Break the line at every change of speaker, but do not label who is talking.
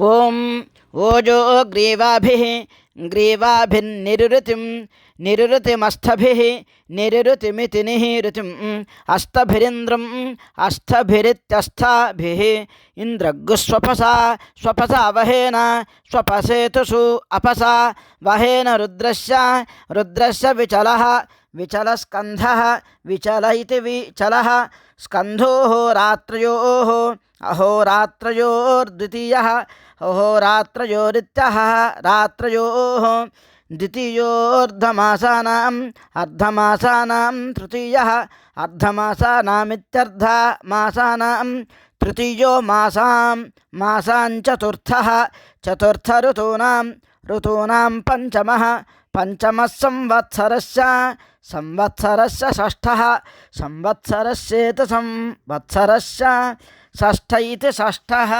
ओम ओजो ग्रीवाभि ग्रीवाभिर्निरुतिं निरुतिमस्थभिः निरुतिमिति निहिरुतिम् अस्तभिरिन्द्रम् अस्थभिरित्यस्थाभिः इन्द्रगुस्वपसा स्वपसा वहेन स्वपसेतुषु अपसा वहेन रुद्रस्य रुद्रस्य विचलः विचलस्कन्धः विचल इति विचलः स्कन्धोः रात्रयोः అహోరాత్రయోర్ద్వితీయ అహోరాత్రయోరిత్య రాత్రయో ద్వితీయోర్ధమాసానాం అర్ధమాసానాం తృతీయ అర్ధమాసానామిత్యర్ధ మాసానాం తృతీయో మాసాం మాసాంచతుర్థ చతుర్థ ఋతూనాం ఋతూనాం పంచమ పంచమ సంవత్సరస్య సంవత్సరస్య షష్ఠ సంవత్సరస్యేత సంవత్సరస్య షష్ఠ ఇది షష్ఠः